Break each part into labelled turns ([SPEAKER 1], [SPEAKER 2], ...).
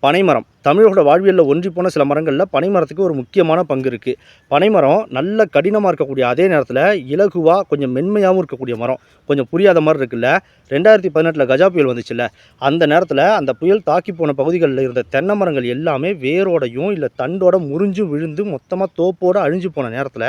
[SPEAKER 1] பனைமரம். தமிழோட வாழ்வியலில் ஒன்றி போன சில மரங்களில் பனைமரத்துக்கு ஒரு முக்கியமான பங்கு இருக்குது பனைமரம் நல்ல கடினமாக இருக்கக்கூடிய அதே நேரத்தில் இலகுவாக கொஞ்சம் மென்மையாகவும் இருக்கக்கூடிய மரம். கொஞ்சம் புரியாத மாதிரி இருக்குல்ல. ரெண்டாயிரத்தி பதினெட்டில் கஜா புயல் வந்துச்சுல்ல. அந்த நேரத்தில் அந்த புயல் தாக்கி போன பகுதிகளில் இருந்த தென்னை மரங்கள் எல்லாமே வேரோடையும் இல்லை தண்டோட முறிஞ்சும் விழுந்து மொத்தமாக தோப்போடு அழிஞ்சு போன நேரத்தில்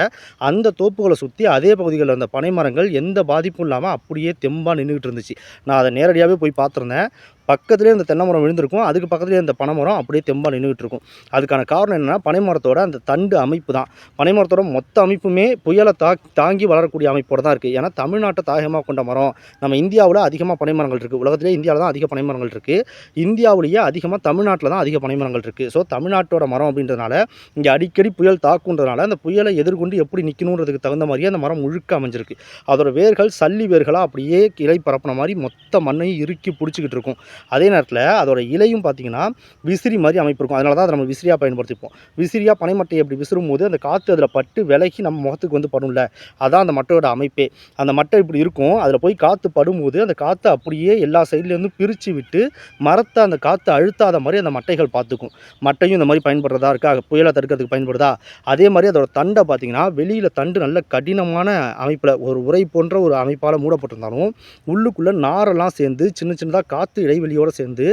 [SPEAKER 1] அந்த தோப்புகளை சுற்றி அதே பகுதிகளில் இருந்த பனை மரங்கள் எந்த பாதிப்பும் இல்லாமல் அப்படியே தெம்பாக நின்றுக்கிட்டு இருந்துச்சு. நான் அதை நேரடியாகவே போய் பார்த்துருந்தேன். பக்கத்துலேயே இந்த தென்னை மரம் விழுந்திருக்கும் அதுக்கு பக்கத்துலேயே அந்த பனைமரம் அப்படியே அப்படியே தெம்பாக நின்றுட்டு இருக்கும் அதுக்கான காரணம் என்னென்னா பனைமரத்தோட அந்த தண்டு அமைப்பு தான் பனைமரத்தோட மொத்த அமைப்புமே புயலை தா தாங்கி வளரக்கூடிய அமைப்போட தான் இருக்குது ஏன்னா தமிழ்நாட்டை தாயகமாக கொண்ட மரம் நம்ம இந்தியாவில் அதிகமாக பனைமரங்கள் இருக்குது உலகத்திலே இந்தியாவில் தான் அதிக பனைமரங்கள் இருக்குது இந்தியாவிலேயே அதிகமாக தமிழ்நாட்டில் தான் அதிக பனைமரங்கள் இருக்குது ஸோ தமிழ்நாட்டோட மரம் அப்படின்றதுனால இங்கே அடிக்கடி புயல் தாக்குன்றதுனால அந்த புயலை எதிர்கொண்டு எப்படி நிற்கணுன்றதுக்கு தகுந்த மாதிரியே அந்த மரம் முழுக்க அமைஞ்சிருக்கு. அதோட வேர்கள் சல்லி வேர்களாக அப்படியே கிளை பரப்புன மாதிரி மொத்த மண்ணையும் இறுக்கி பிடிச்சிக்கிட்டு இருக்கும். அதே நேரத்தில் அதோட இலையும் பார்த்தீங்கன்னா விசிறி மாதிரி அமைப்பு இருக்கும். அதனால தான் அதை நம்ம விசிறியாக பயன்படுத்திப்போம். விசிறியாக பனைமட்டையை அப்படி விசிறும் போது அந்த காற்று அதில் பட்டு விலகி நம்ம முகத்துக்கு வந்து படும்ல. அதான் அந்த மட்டையோட அமைப்பே. அந்த மட்டை இப்படி இருக்கும். அதில் போய் காற்று படும்போது அந்த காற்றை அப்படியே எல்லா சைட்லேருந்து பிரித்து விட்டு மரத்தை அந்த காற்று அழுத்தாத மாதிரி அந்த மட்டைகள் பார்த்துக்கும். மட்டையும் இந்த மாதிரி பயன்படுறதா இருக்கா? புயலை தடுக்கிறதுக்கு பயன்படுதா? அதே மாதிரி அதோட தண்டை பார்த்தீங்கன்னா வெளியில் தண்டு நல்ல கடினமான அமைப்பில் ஒரு உரை போன்ற ஒரு அமைப்பால் மூடப்பட்டிருந்தாலும் உள்ளுக்குள்ளே நாரெல்லாம் சேர்ந்து சின்ன சின்னதாக காற்று இடைவெளியோடு சேர்ந்து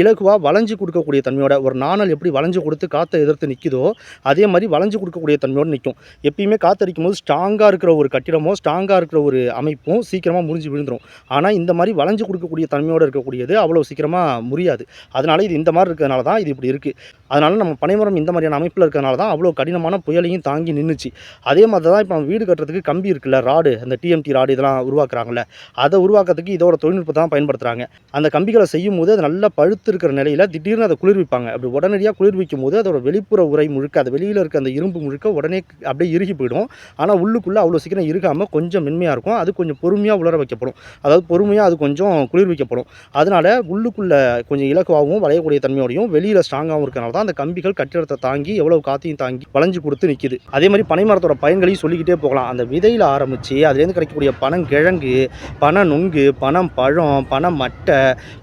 [SPEAKER 1] இலகுவாக வளைஞ்சு கொடுக்கக்கூடிய தன்மையோட ஒரு நாணல் எப்படி வளைஞ்சு கொடுத்து காற்றை எதிர்த்து நிற்குதோ அதே மாதிரி வளைஞ்சு கொடுக்கக்கூடிய தன்மையோடு நிற்கும். எப்பயுமே காற்றடிக்கும் போது ஸ்ட்ராங்காக இருக்கிற ஒரு கட்டிடமோ ஸ்ட்ராங்காக இருக்கிற ஒரு அமைப்பும் சீக்கிரமாக முறிஞ்சு விழுந்துடும் ஆனால் இந்த மாதிரி வளைஞ்சு கொடுக்கக்கூடிய தன்மையோடு இருக்கக்கூடியது அவ்வளோ சீக்கிரமாக முறியாது. அதனால் இது இந்த மாதிரி இருக்கிறதுனால தான் இது இப்படி இருக்குது அதனால் நம்ம பனைமரம் இந்த மாதிரியான அமைப்பில் இருக்கிறனால தான் அவ்வளோ கடினமான புயலையும் தாங்கி நின்றுச்சு அதே மாதிரி தான் இப்போ நம்ம வீடு கட்டுறதுக்கு கம்பி இருக்குல்ல ராடு அந்த டிஎம்டி ராடு இதெல்லாம் உருவாக்குறாங்கல்ல அதை உருவாக்குறதுக்கு இதோட தொழில்நுட்பத்தை தான் பயன்படுத்துகிறாங்க அந்த கம்பிகளை செய்யும் போது அது நல்லா பழுத்து இருக்கிற நிலையில் திடீர்னு அதை குளிர்விப்பாங்க. அப்படி உடனடியாக குளிர்விக்கும் போது அதோட வெளிப்புற உரை முழுக்க அது வெளியில் இருக்க அந்த இரும்பு முழுக்க உடனே அப்படியே இறுகி போயிடும். ஆனால் உள்ளுக்குள்ளே அவ்வளோ சீக்கிரம் இருக்காமல் கொஞ்சம் மென்மையாக இருக்கும். அது கொஞ்சம் பொறுமையாக உலர வைக்கப்படும். அதாவது பொறுமையாக அது கொஞ்சம் குளிர்விக்கப்படும். அதனால உள்ளுக்குள்ளே கொஞ்சம் இலக்குவாகவும் வளையக்கூடிய தன்மையோடையும் வெளியில் ஸ்ட்ராங்காகவும் இருக்கிறனால தான் அந்த கம்பிகள் கட்டிடத்தை தாங்கி எவ்வளோ காற்றையும் தாங்கி வளைஞ்சு கொடுத்து நிற்கிது அதே மாதிரி பனை மரத்தோட பயன்களையும் சொல்லிக்கிட்டே போகலாம். அந்த விதையில் ஆரம்பித்து அதுலேருந்து கிடைக்கக்கூடிய பனங்கிழங்கு பன நுங்கு பனம் பழம் பனம் மட்டை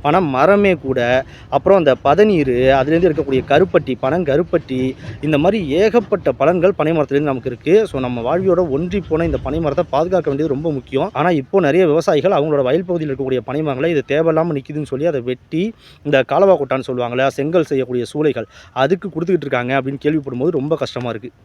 [SPEAKER 1] பனம் மரமே கூட அப்புறம் அந்த பதநீர் அதுலேருந்து இருக்கக்கூடிய கருப்பட்டி பனங்கருப்பட்டி இந்த மாதிரி ஏகப்பட்ட பலன்கள் பனை மரத்துலேருந்து நமக்கு இருக்குது ஸோ நம்ம வாழ்வியோட ஒன்றி போன இந்த பனை மரத்தை பாதுகாக்க வேண்டியது ரொம்ப முக்கியம். ஆனால் இப்போ நிறைய விவசாயிகள் அவங்களோட வயல் பகுதியில் இருக்கக்கூடிய பனை மரங்களை இது தேவையில்லாமல் நிற்கிதுன்னு சொல்லி அதை வெட்டி இந்த காலவா கொட்டான்னு சொல்லுவாங்களே செங்கல் செய்யக்கூடிய சூளைகள் அதுக்கு கொடுத்துக்கிட்டு இருக்காங்க அப்படின்னு கேள்விப்படும்போது ரொம்ப கஷ்டமாக இருக்குது